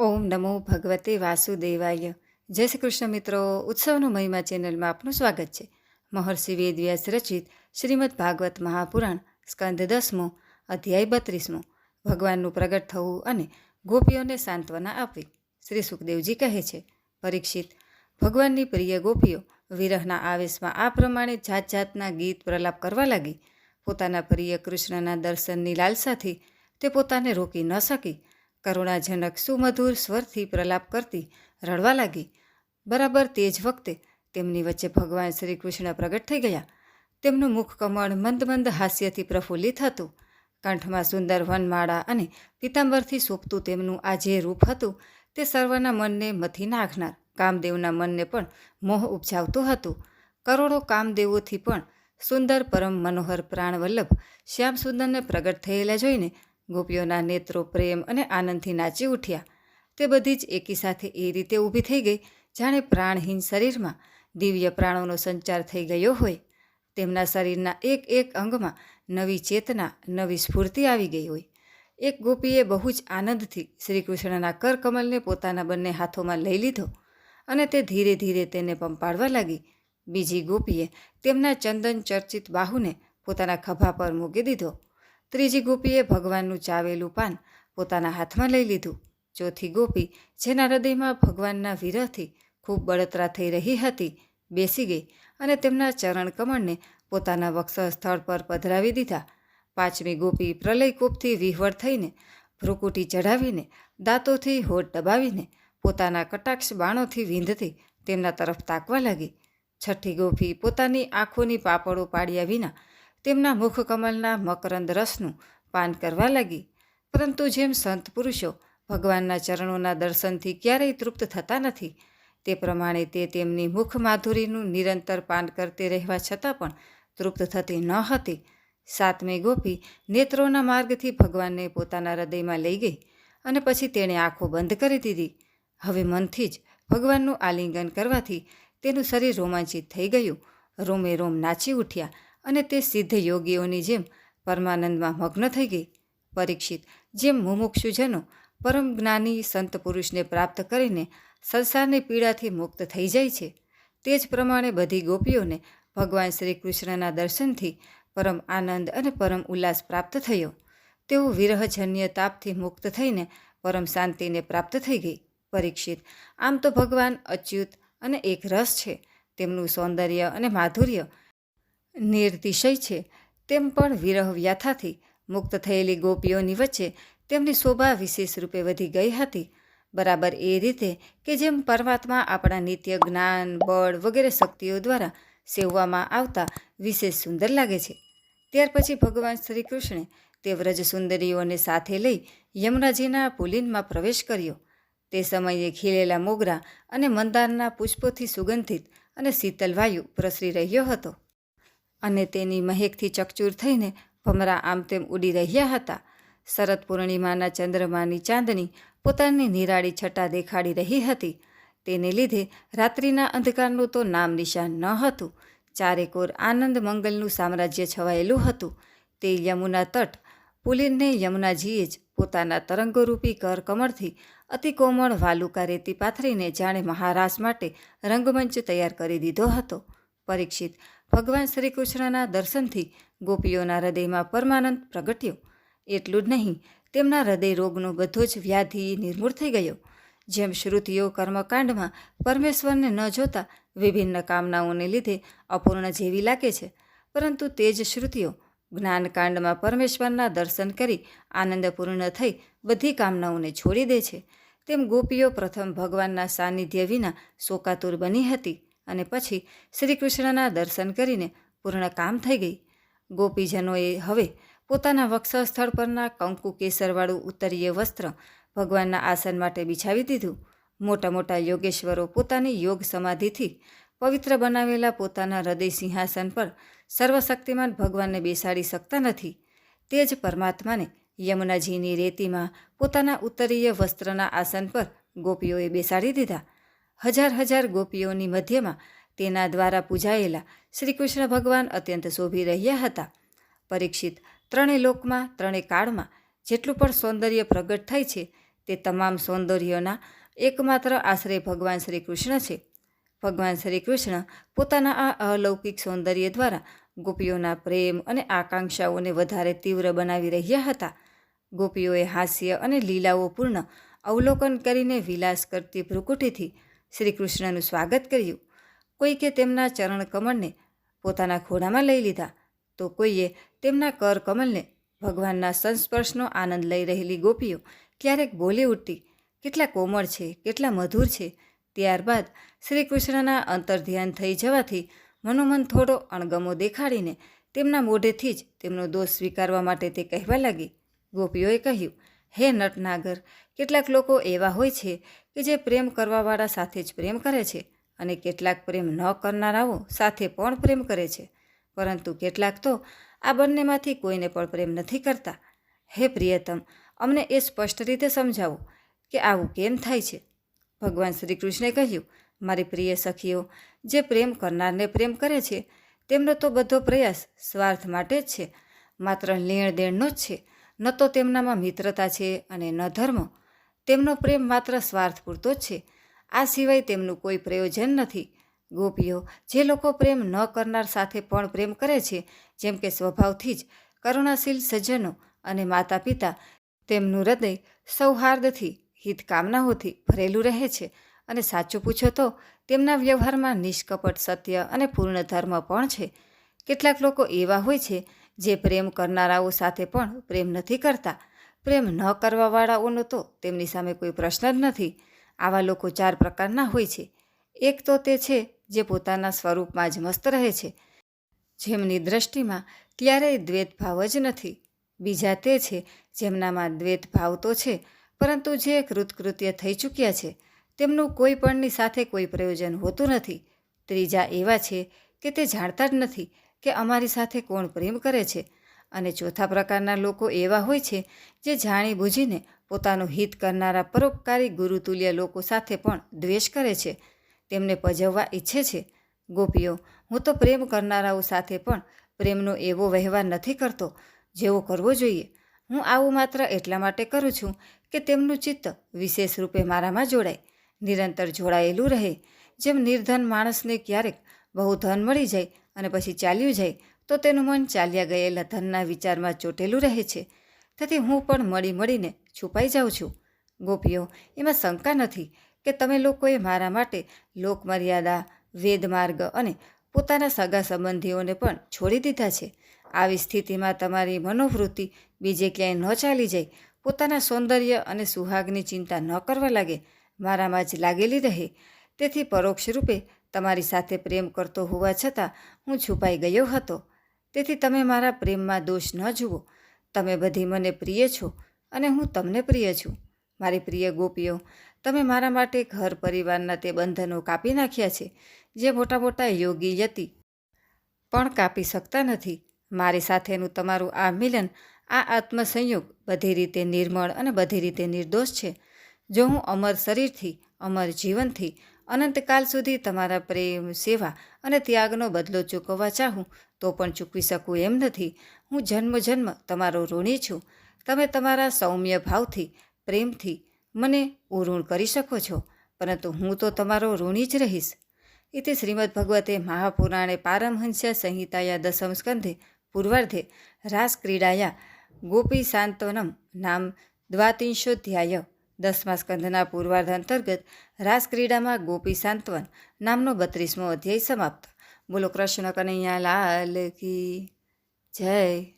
ઓમ નમો ભગવતે વાસુદેવાય. જય શ્રી કૃષ્ણ મિત્રો, ઉત્સવનો મહિમા ચેનલમાં આપનું સ્વાગત છે. મહર્ષિ વેદવ્યાસ રચિત શ્રીમદ ભાગવત મહાપુરાણ, સ્કંદ દસમો, અધ્યાય બત્રીસમો. ભગવાનનું પ્રગટ થવું અને ગોપીઓને સાંત્વના આપવી, શ્રી સુખદેવજી કહે છે. પરીક્ષિત. ભગવાનની પ્રિય ગોપીઓ, વિરહના આવેશમાં આ પ્રમાણે જાત જાતના ગીત પ્રલાપ કરવા લાગી. પોતાના પ્રિય કૃષ્ણના દર્શનની લાલસાથી તે પોતાને રોકી ન શકી. કરુણાજનક સુમધુર સ્વરથી પ્રલાપ કરતી રડવા લાગી. બરાબર તે જ વખતે તેમની વચ્ચે ભગવાન શ્રી કૃષ્ણ પ્રગટ થઈ ગયા. તેમનું મુખ કમળ મંદ મંદ હાસ્યથી પ્રફુલ્લિત હતું. કંઠમાં સુંદર વનમાળા અને પિતાંબરથી સોંપતું તેમનું આ જે રૂપ હતું તે સર્વના મનને મથી નાખનાર, કામદેવના મનને પણ મોહ ઉપજાવતું હતું. કરોડો કામદેવોથી પણ સુંદર પરમ મનોહર પ્રાણવલ્લભ શ્યામસુંદરને પ્રગટ થયેલા જોઈને ગોપીઓના નેત્રો, પ્રેમ અને આનંદથી નાચી ઉઠ્યા. તે બધી જ એકી સાથે એ રીતે ઊભી થઈ ગઈ, જાણે પ્રાણહીન શરીરમાં દિવ્ય પ્રાણોનો સંચાર થઈ ગયો હોય. તેમના શરીરના એક એક અંગમાં નવી ચેતના, નવી સ્ફૂર્તિ આવી ગઈ હોય. એક ગોપીએ બહુ જ આનંદથી શ્રી કૃષ્ણના કરકમલને પોતાના બંને હાથોમાં લઈ લીધો અને તે ધીરે ધીરે તેને પંપાડવા લાગી. બીજી ગોપીએ તેમના ચંદન ચર્ચિત બાહુને પોતાના ખભા પર મૂકી દીધો. ત્રીજી ગોપીએ ભગવાનનું ચાવેલું પાન પોતાના હાથમાં લઈ લીધું. ચોથી ગોપી, જેના હૃદયમાં ભગવાનના વિરહથી ખૂબ બળતરા થઈ રહી હતી, બેસી ગઈ અને તેમના ચરણ કમળને પોતાના વક્ષ સ્થળ પર પધરાવી દીધા. પાંચમી ગોપી પ્રલયકૂપથી વિહવળ થઈને ભ્રુકુટી ચઢાવીને દાંતોથી હોઠ દબાવીને પોતાના કટાક્ષ બાણોથી વીંધતી તેમના તરફ તાકવા લાગી. છઠ્ઠી ગોપી પોતાની આંખોની પાપડો પાડ્યા વિના તેમના મુખકમલના મકરંદ રસનું પાન કરવા લાગી. પરંતુ જેમ સંત પુરુષો ભગવાનના ચરણોના દર્શનથી ક્યારેય તૃપ્ત થતા નથી, તે પ્રમાણે તે તેમની મુખ માધુરીનું નિરંતર પાન કરતી રહેવા છતાં પણ તૃપ્ત થતી ન હતી. સાતમી ગોપી નેત્રોના માર્ગથી ભગવાનને પોતાના હૃદયમાં લઈ ગઈ અને પછી તેણે આંખો બંધ કરી દીધી. હવે મનથી જ ભગવાનનું આલિંગન કરવાથી તેનું શરીર રોમાંચિત થઈ ગયું. રોમે રોમ નાચી ઉઠ્યા અને તે સિદ્ધ યોગીઓની જેમ પરમાનંદમાં મગ્ન થઈ ગઈ. પરીક્ષિત જેમ મુમુક્ષુજનો પરમ જ્ઞાની સંત પુરુષને પ્રાપ્ત કરીને સંસારની પીડાથી મુક્ત થઈ જાય છે. તે જ પ્રમાણે બધી ગોપીઓને ભગવાન શ્રી કૃષ્ણના દર્શનથી પરમ આનંદ અને પરમ ઉલ્લાસ પ્રાપ્ત થયો. તેઓ વિરહજન્ય તાપથી મુક્ત થઈને પરમ શાંતિને પ્રાપ્ત થઈ ગઈ. પરીક્ષિત આમ તો ભગવાન અચ્યુત અને એક રસ છે. તેમનું સૌંદર્ય અને માધુર્ય નિર્તિશય છે. તેમ પણ વિરહ વ્યાથાથી મુક્ત થયેલી ગોપીઓની વચ્ચે તેમની શોભા વિશેષ રૂપે વધી ગઈ હતી. બરાબર એ રીતે કે જેમ પરમાત્મા આપણા નિત્ય જ્ઞાન, બળ વગેરે શક્તિઓ દ્વારા સેવવામાં આવતા વિશેષ સુંદર લાગે છે. ત્યાર પછી ભગવાન શ્રી કૃષ્ણે તે વ્રજ સુંદરીઓને સાથે લઈ યમુનાજીના પુલિનમાં પ્રવેશ કર્યો. તે સમયે ખીલેલા મોગરા અને મંદારના પુષ્પોથી સુગંધિત અને શીતલ વાયુ પ્રસરી રહ્યો હતો. અને તેની મહેકથી ચકચૂર થઈને ભમરા આમ તેમ ઉડી રહ્યા હતા. શરદ પૂર્ણિમાના ચંદ્રમાની ચાંદની પોતાની નિરાળી છટા દેખાડી રહી હતી. તેને લીધે રાત્રિના અંધકારનું તો નામ નિશાન ન હતું. ચારેકોર આનંદ મંગલનું સામ્રાજ્ય છવાયેલું હતું. તે યમુના તટ, પુલિનને યમુનાજીએ જ પોતાના તરંગોરૂપી કર કમળથી અતિ કોમળ વાલુકા રેતી પાથરીને જાણે મહારાસ માટે રંગમંચ તૈયાર કરી દીધો હતો. પરીક્ષિત ભગવાન શ્રી કૃષ્ણના દર્શનથી ગોપીઓના હૃદયમાં પરમાનંદ પ્રગટ્યો. એટલું જ નહીં, તેમના હૃદય રોગનો બધો જ વ્યાધિ નિર્મૂળ થઈ ગયો. જેમ શ્રુતિઓ કર્મકાંડમાં પરમેશ્વરને ન જોતા વિભિન્ન કામનાઓને લીધે અપૂર્ણ જેવી લાગે છે. પરંતુ તે જ શ્રુતિઓ જ્ઞાનકાંડમાં પરમેશ્વરના દર્શન કરી આનંદપૂર્ણ થઈ બધી કામનાઓને છોડી દે છે. તેમ ગોપીઓ પ્રથમ ભગવાનના સાનિધ્ય વિના શોકાતુર બની હતી. અને પછી શ્રી કૃષ્ણના દર્શન કરીને પૂર્ણ કામ થઈ ગઈ. ગોપીજનોએ હવે પોતાના વક્ષ સ્થળ પરના કંકુ કેસરવાળું ઉત્તરીય વસ્ત્ર ભગવાનના આસન માટે બિછાવી દીધું. મોટા મોટા યોગેશ્વરો પોતાની યોગ સમાધિથી પવિત્ર બનાવેલા પોતાના હૃદય સિંહાસન પર સર્વશક્તિમાન ભગવાનને બેસાડી શકતા નથી. તે જ પરમાત્માને યમુનાજીની રેતીમાં પોતાના ઉત્તરીય વસ્ત્રના આસન પર ગોપીઓએ બેસાડી દીધા. હજાર હજાર ગોપીઓની મધ્યમાં તેના દ્વારા પૂજાયેલા શ્રી કૃષ્ણ ભગવાન અત્યંત શોભી રહ્યા હતા. પરીક્ષિત ત્રણેય લોકમાં ત્રણેય કાળમાં જેટલું પણ સૌંદર્ય પ્રગટ થાય છે, તે તમામ સૌંદર્યોના એકમાત્ર આશરે ભગવાન શ્રી કૃષ્ણ છે. ભગવાન શ્રી કૃષ્ણ પોતાના આ અલૌકિક સૌંદર્ય દ્વારા ગોપીઓના પ્રેમ અને આકાંક્ષાઓને વધારે તીવ્ર બનાવી રહ્યા હતા. ગોપીઓએ હાસ્ય અને લીલાઓપૂર્ણ અવલોકન કરીને વિલાસ કરતી ભ્રુકુટીથી શ્રી કૃષ્ણનું સ્વાગત કર્યું. કોઈકે તેમના ચરણ કમળને પોતાના ખોડામાં લઈ લીધા. તો કોઈએ તેમના કર કમલને ભગવાનના સંસ્પર્શનો આનંદ લઈ રહેલી ગોપીઓ ક્યારેક બોલી ઉઠતી, કેટલા કોમળ છે, કેટલા મધુર છે. ત્યારબાદ શ્રી કૃષ્ણના અંતર્ધ્યાન થઈ જવાથી મનોમન થોડો અણગમો દેખાડીને તેમના મોઢેથી જ તેમનો દોષ સ્વીકારવા માટે તે કહેવા લાગી. ગોપીઓએ કહ્યું હે નટનાગર, કેટલાક લોકો એવા હોય છે કે જે પ્રેમ કરવાવાળા સાથે જ પ્રેમ કરે છે અને કેટલાક પ્રેમ ન કરનારાઓ સાથે પણ પ્રેમ કરે છે. પરંતુ કેટલાક તો આ બંનેમાંથી કોઈને પણ પ્રેમ નથી કરતા. હે પ્રિયતમ, અમને એ સ્પષ્ટ રીતે સમજાવો કે આવું કેમ થાય છે? ભગવાન શ્રી કૃષ્ણે કહ્યું, મારી પ્રિય સખીઓ, જે પ્રેમ કરનારને પ્રેમ કરે છે, તેમનો તો બધો પ્રયાસ સ્વાર્થ માટે જ છે. માત્ર લેણ દેણનો જ છે. ન તો તેમનામાં મિત્રતા છે અને ન ધર્મ. તેમનો પ્રેમ માત્ર સ્વાર્થ પૂરતો જ છે. આ સિવાય તેમનું કોઈ પ્રયોજન નથી. ગોપીઓ, જે લોકો પ્રેમ ન કરનાર સાથે પણ પ્રેમ કરે છે, જેમ કે સ્વભાવથી જ કરુણાશીલ સજ્જનો અને માતા પિતા તેમનું હૃદય સૌહાર્દથી, હિતકામનાઓથી ભરેલું રહે છે. અને સાચું પૂછો તો, તેમના વ્યવહારમાં નિષ્કપટ સત્ય અને પૂર્ણ ધર્મ પણ છે. કેટલાક લોકો એવા હોય છે જે પ્રેમ કરનારાઓ સાથે પણ પ્રેમ નથી કરતા. પ્રેમ ન કરવાવાળાઓનો તો તેમની સામે કોઈ પ્રશ્ન જ નથી. આવા લોકો ચાર પ્રકારના હોય છે. એક તો તે છે જે પોતાના સ્વરૂપમાં જ મસ્ત રહે છે. જેમની દ્રષ્ટિમાં ક્યારેય દ્વેતભાવ જ નથી. બીજા તે છે જેમનામાં દ્વેતભાવ તો છે, પરંતુ જે કૃતકૃત્ય થઈ ચૂક્યા છે, તેમનું કોઈ પણની સાથે કોઈ પ્રયોજન હોતું નથી. ત્રીજા એવા છે કે તે જાણતા જ નથી કે અમારી સાથે કોણ પ્રેમ કરે છે? અને ચોથા પ્રકારના લોકો એવા હોય છે જે જાણી બૂજીને પોતાનું હિત કરનારા પરોપકારી ગુરુતુલ્ય લોકો સાથે પણ દ્વેષ કરે છે. તેમને પજવવા ઈચ્છે છે, ગોપીઓ, હું તો પ્રેમ કરનારાઓ સાથે પણ પ્રેમનો એવો વ્યવહાર નથી કરતો, જેવો કરવો જોઈએ. હું આવું માત્ર એટલા માટે કરું છું કે તેમનું ચિત્ત વિશેષ રૂપે મારામાં જોડાય, નિરંતર જોડાયેલું રહે. જેમ નિર્ધન માણસને ક્યારેક બહુ ધન મળી જાય અને પછી ચાલ્યું જાય, તો તેનું મન ચાલ્યા ગયેલા ધનના વિચારમાં ચોટેલું રહે છે. તેથી હું પણ મળી મળીને છુપાઈ જાઉં છું. ગોપીઓ, એમાં શંકા નથી કે તમે લોકોએ મારા માટે લોકમર્યાદા, વેદમાર્ગ અને પોતાના સગા સંબંધીઓને પણ છોડી દીધા છે. આવી સ્થિતિમાં તમારી મનોવૃત્તિ બીજે ક્યાંય ન ચાલી જાય. પોતાના સૌંદર્ય અને સુહાગની ચિંતા ન કરવા લાગે. મારામાં જ લાગેલી રહે. તેથી પરોક્ષ રૂપે તમારી સાથે પ્રેમ કરતો હોવા છતાં હું છુપાઈ ગયો હતો. તેથી તમે મારા પ્રેમમાં દોષ ન જુઓ. તમે બધી મને પ્રિય છો અને હું તમને પ્રિય છું. મારી પ્રિય ગોપીઓ, તમે મારા માટે ઘર પરિવારના તે બંધનો કાપી નાખ્યા છે, જે મોટા મોટા યોગી યતી પણ કાપી શકતા નથી. મારી સાથેનું તમારું આ મિલન, આ આત્મસંયોગ બધી રીતે નિર્મળ અને બધી રીતે નિર્દોષ છે. જો હું અમર શરીરથી, અમર જીવનથી અનંતકાલ સુધી તમારા પ્રેમ, સેવા અને ત્યાગનો બદલો ચૂકવવા ચાહું, તો પણ ચૂકવી શકું એમ નથી. હું જન્મ જન્મ તમારો ઋણી છું. તમે તમારા સૌમ્ય ભાવથી, પ્રેમથી મને ઋણ કરી શકો છો, પરંતુ હું તો તમારો ઋણી જ રહીશ. ઇતિ શ્રીમદ ભગવતે મહાપુરાણે પારમહંસ્ય સંહિતાયા દસમ સ્કંધે પૂર્વાર્ધે રાસક્રીડાયા ગોપી સાંતવનમ નામ દ્વાતિંશોધ્યાય દસમા સ્કંધના પૂર્વાર્ધ અંતર્ગત રાસક્રીડામાં ગોપી સાંત્વન નામનો બત્રીસમો અધ્યાય સમાપ્ત. બોલો કૃષ્ણ કનૈયા લાલ કી જય.